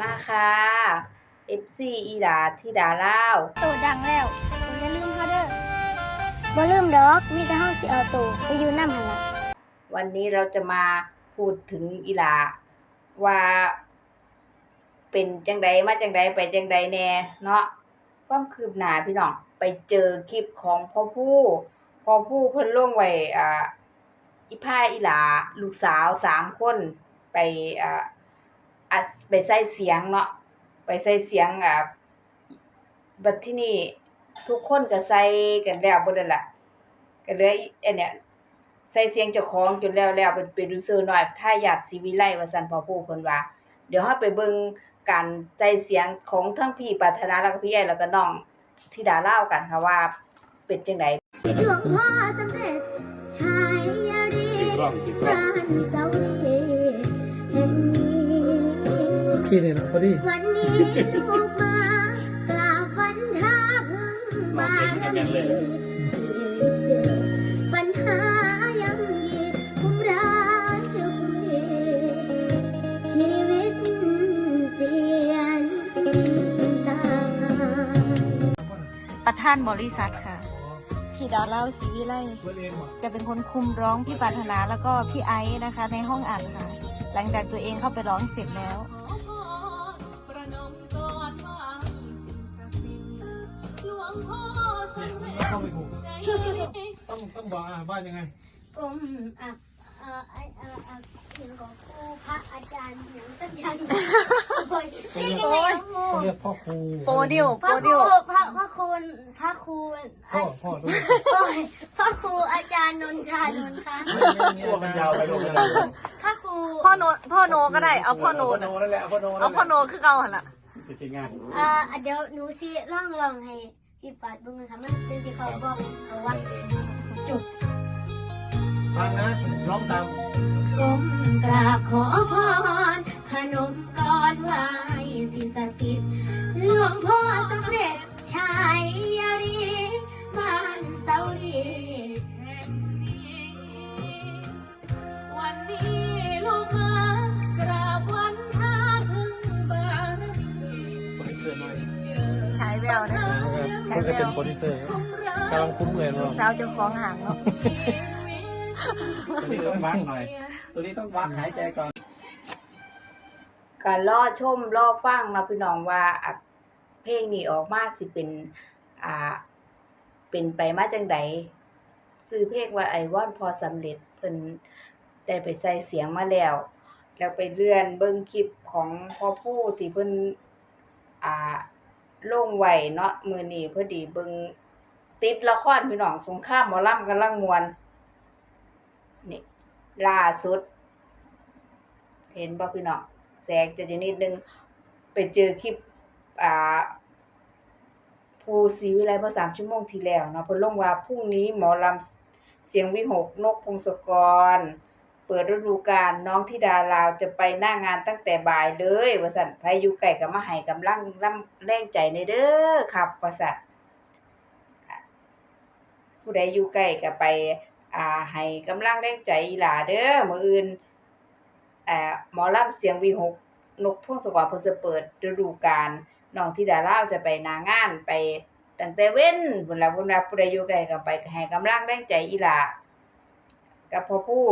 มาค่ะ FC อีหลาที่ดาลาวโตดังแล้วบ่อย่าลืมเขาเด้อบ่ลืมดอกมีแต่เฮาสิเอาโตไปอยู่นำหั่นล่ะวันนี้เราจะมาพูดถึงอีหลาว่า เป็นจังใดมาจังใดไปจังใดแน่เนาะความคืบหน้าพี่น้องไปเจอคลิปของพ่อผู้พ่อผู้เพิ่นลงไว้อ่าอีพายอีหลาลูกสาวสามคนไปอ่า อัดไปใส่เสียงเนาะไปใส่เสียงอ่าบัดที่นี่ทุกคนก็ใส่กันแล้วเบิดนั่นล่ะก็เหลืออีอันเนี้ยใส่เสียงเจ้าของจนแล้วแล้วเป็นโปรดิวเซอร์น้อยถ้าอยากสิวิไลว่าซั่นพ่อผู้เพิ่นว่า เดี๋ยวเฮาไปเบิ่งการใส่เสียงของทั้งพี่ปรารถนาแล้วก็พี่ใหญ่แล้วก็น้องธิดาลาวกันค่ะว่าเป็นจังไดหลวงพ่อสำเร็จชายยรีติดกล้องติดกล้อง ขี้เนี่ยนะพอดีวันนี้ลูกมากราบวันท่าพึ่งบารมีเจอปัญหายังยีคุ้มร้ายอยู่คนเดียวชีวิตเจียนตาประธานบริษัทค่ะธิดาเล่าศรีวิไลจะเป็นคนคุมร้องพี่ปรารถนาแล้วก็พี่ไอซ์นะคะ ในห้องอัดค่ะ หลังจากตัวเองเข้าไปร้องเสร็จแล้ว เข้าไม่ถูกชูชูชูต้องต้องบอกอะว่ายังไงกรมอะเอ่อไอเอ่อเอ่อเขียนของครูพระอาจารย์อย่างสักอย่างโอ้ยชื่อยังไงอะโมต้องเรียกพ่อครูโปรดิวพโประคดิรูวพระพระครูพระครูพ่อพ่อด้วยโอ้ยพระครูอาจารย์นนชานนท์คะพวกมันยาวไปลงเลยพระครูพ่อโนพ่อโนก็ได้ เอาพ่อโนพ่อโนนั่นแหละพ่อโนเอาพ่อโนคือเก่าหันละจริงๆงานเอ่อเดี๋ยวหนูสิล่องลองให้ พี่ปัดเบิ่งนะคะมันเป็นที่เขาบอกเขาว่าจุดฟังนะร้องตามก้มกราบขอพรพนมกรไหวสิ่งศักดิ์สิทธิ์หลวงพ่อสำเร็จชัยรีบ้านเสาดีวันนี้ลูกมากราบวันท่าพึ่งบารมีโปรดิวเซอร์หน่อยใช้แววนะ คะใช้เขาแวจะเป็นวโปรดิวเซอร์คุ้มรักกำลังคุ้มเลยร้องสาวเจ้าของหางเนาะตัวนี้ต้องวักหน่อย ตัวนี้ต้องวักหายใจก่อนก็รอชมรอฟังเนาะพี่น้องว่าอะเพลงนี้ออกมาสิเป็นอ่าเป็นไปมาจังใดซื้อเพลงว่าไอวอนพอสำเร็จเพิ่นได้ไปใส่เสียงมาแล้ว แล้วไปเลื่อนเบิ่งคลิปของพ่อผู้ที่เพิ่นอ่า ลงไหวเนาะมือนี้พอดีเบิงติดละครพี่น้องสงครามหมอลำกำลังมวนนี่ล่าสุด เห็นบ่พี่น้องแสงจะจะนิดนึง ไปเจอคลิปอ่าภูศรีวิไลเมื่อสามชั่วโมงที่แล้วเนาะเพิ่นลงว่าพรุ่งนี้หมอลำเสียงวิหกนกพงศกร ปิดฤดูกาลน้องธิดาลาวจะไปหน้างานตั้งแต่บ่ายเลยว่าซั่นไผอยู่ไกลก็มาให้กำลังร่ำแรงใจในเด้อครับว่าซั่นผู้ใดอยู่ใกล้ก็ไป อ่าให้กำลังแรงใจอีหลาเด้อมืออื่นอ่าหมอลำเสียงวิหกนกพงศกรเพิ่นจะเปิดฤดูกาลน้องธิดาลาวจะไปนางานไปตั้งแต่เว้นพุ่นล่ะพุ่นน่ะผู้ใดอยู่ไกลก็ไปให้กำลังแรงใจอีหล่ากับพ่อผู้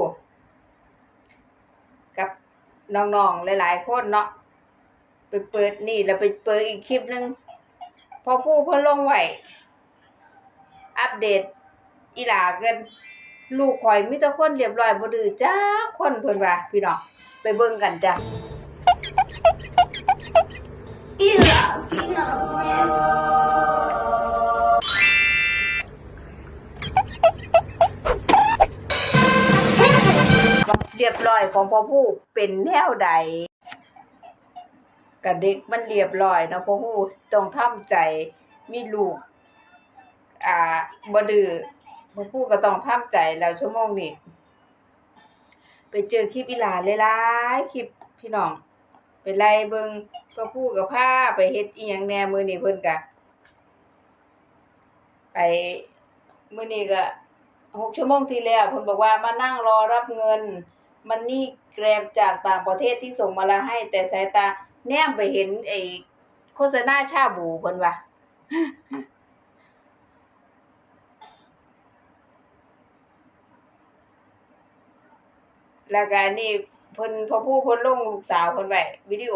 กับน้องๆหลาย ๆ คนเนาะไปเปิดนี่แล้วไปเปิดอีกคลิปหนึ่งพอผู้เพิ่นลงไหวอัปเดตอีหล่าเกินลูกข่อยมีแต่คนเรียบร้อยบ่ดื้อจักคนเพิ่นว่าพี่น้องไปเบิ่งกันจ้ะอีหลาพี่น้อง เรียบร้อยของพ่อผู้เป็นแนวใดกับเด็กมันเรียบร้อยเนาะพ่อผู้ต้องทำใจมีลูก อ่าบ่ดื้อพ่อผู้ก็ต้องทำใจแล้วชั่วโมงนี้ไปเจอคลิปอีหลาหลายๆคลิปพี่น้องไปไล่เบิงก็พูดกับผ้าไปเฮ็ดอีหยังแน่มือนี้เพิ่นก็ไปมือนี้ก็หกชั่วโมงที่แล้วเพิ่นบอกว่ามานั่งรอรับเงิน มันนี่แกรมจากต่างประเทศที่ส่งมาแล้วให้ แต่สายตาแนมไปเห็นไอ้โฆษณาชาบูเพิ่นว่าแล้วก็อันนี้เพิ่นพอผู้เพิ่นลงลูกสาวเพิ่นไว้วิดีโอ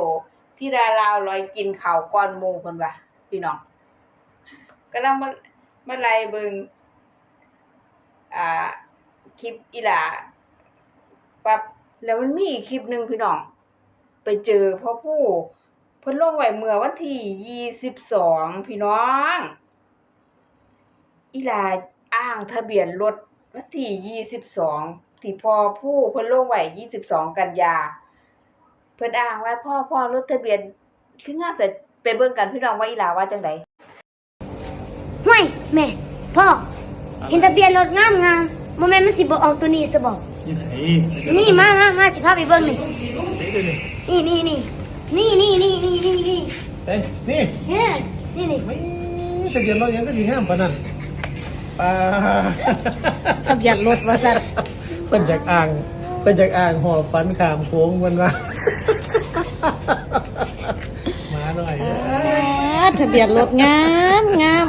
ที่ดาราลอยกินข้าวก่อนมู่เพิ่นว่าพี่น้องกำลังมามาไล่เบิ่งอ่าคลิปอีหลา ปั๊บแล้วมันมีอีกคลิปหนึ่งพี่น้อง ไปเจอพ่อผู้เพิ่นลงไว้เมื่อวันที่22พี่น้อง อีลาอ้างทะเบียนรถวันที่22ที่พ่อผู้เพิ่นลงไว้22กันยา เพิ่นอ้างว่าพ่อพ่อรถทะเบียนคืองามแต่ไปเบิ่งกันพี่น้องว่าอีลาว่าจังไดห่วยแม่พ่อเห็นทะเบียนรถงามงามโมแม่มันสิบ่ออกตัวนี้ซะบ่ ยี่สิบนี่มามามาสิพาไปเบิ่งนี่เฮ้ยนี่นี่นี่นี่นี่นี่นี่นี่นี่เฮ้ยนี่เฮ้ยนี่นี่ไม่ทะเบียนรถยังก็สีงามปานนั้นปลาทะเบียนรถว่าซั่นเพิ่นจากอ่างเพิ่นจากอ่างหอบฟันขามโค้งมันว่ามาหน่อยเอ้ยทะเบียนรถงามงาม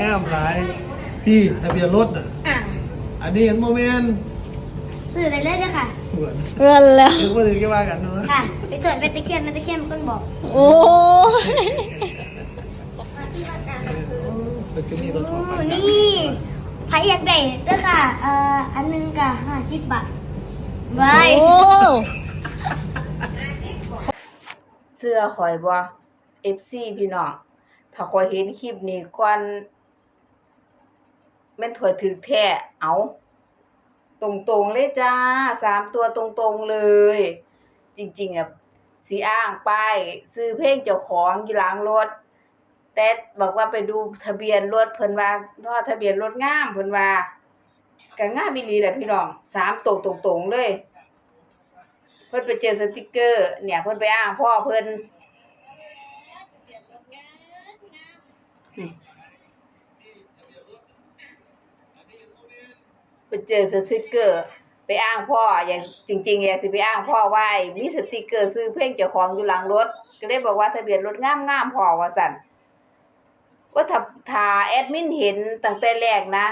งามหลายพี่ทะเบียนรถน่ะอะอันนี้เห็นโมเมนต์ ซื้อได้เลยเด้อค่ะเหมือนเพื่อนแล้วถึงว่าถึงจะว่ากันเนาะค่ะไปตรวจไปตะเคียนไปตะเคียนมันคนบอกโอ้ยเป็นที่นี่รถของโอ้นี่ไผอยากได้เด้อค่ะ เอ่อ อันหนึงก็50บาทไว้โอ้เสื้อข่อยบ่ FC พี่น้อง ถ้าข่อยเห็นคลิปนี้ก่อนแม่นถอยถึกแท้เอา ตรงๆเลยจ้าสามตัวตรงๆเลย จริงๆอะสิอ้างป้ายซื้อเพลงเจ้าของอยู่หลังรถ แต่บอกว่าไปดูทะเบียนรถเพิ่นว่าเพราะทะเบียนรถงามเพิ่นว่าก็งามอีหลีแหละพี่น้องสามตัวตรงๆเลย เพิ่นไปเจอสติกเกอร์ เนี่ยเพิ่นไปอ้างพ่อเพิ่นนี่ไป เจอสติกเกอร์ ไปอ้างพ่ออย่างจริงๆอยากสิไปอ้างพ่อไว้มีสติกเกอร์ซื้อเพลงเจ้าของอยู่หลังรถ ก็เลยบอกว่าทะเบียนรถงามๆพ่อว่าซั่นว่าถ้าถ้าแอดมินเห็นตั้งแต่แรกนะ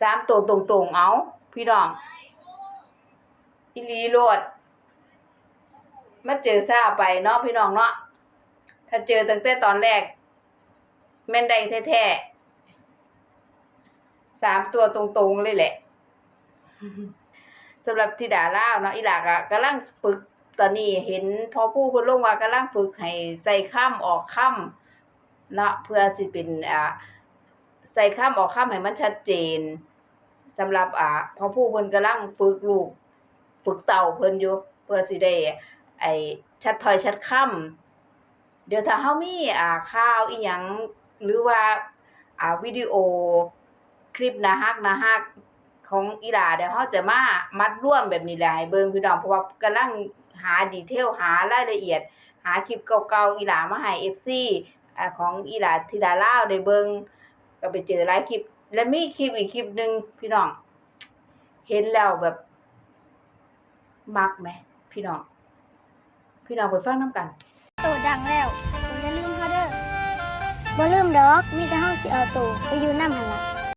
สามตัวตรงๆเอาพี่น้องอีหลีโลดมาเจอซาไปเนาะพี่น้องเนาะถ้าเจอตั้งแต่ตอนแรกแม่นได้แท้ๆ สามตัวตรงๆเลยแหละสำหรับธิดาล่าวเนาะอีหลากอะกำลังฝึกตอนนี้เห็นพอผู้เพิ่นลงว่ากำลังฝึกให้ใส่ข้ามออกข้ามเนาะเพื่อสิเป็นอ่าใส่ข้ามออกข้ามให้มันชัดเจนสำหรับอ่าพอผู้เพิ่นกำลังฝึกลูก ฝึกเต่าเพิ่นอยู่เพื่อสิได้ไอชัดถอยชัดคำเดี๋ยวถ้าเฮามีอ่าข่าวอีหยังหรือว่าอ่าวิดีโอ คลิปน่าฮักน่าฮักของอีหลาเดี๋ยวเฮาจะมามัดร่วมแบบนี้แหละให้เบิ่งพี่น้องเพราะว่ากำลังหาดีเทลหารายละเอียด หาคลิปเก่าๆอีหลามาให้ FC อ่าของอีหลาธิดาล่าวได้เบิ่งก็ไปเจอหลายคลิป และมีคลิปอีกคลิปหนึ่งพี่น้อง เห็นแล้วแบบมักไหมพี่น้อง พี่น้องไปฟังน้ำกันโตดังแล้วอย่าลืมเขาเด้อบ่ลืมดอก มีแต่เฮาสิเอาโตไปอยู่นำหั่นละ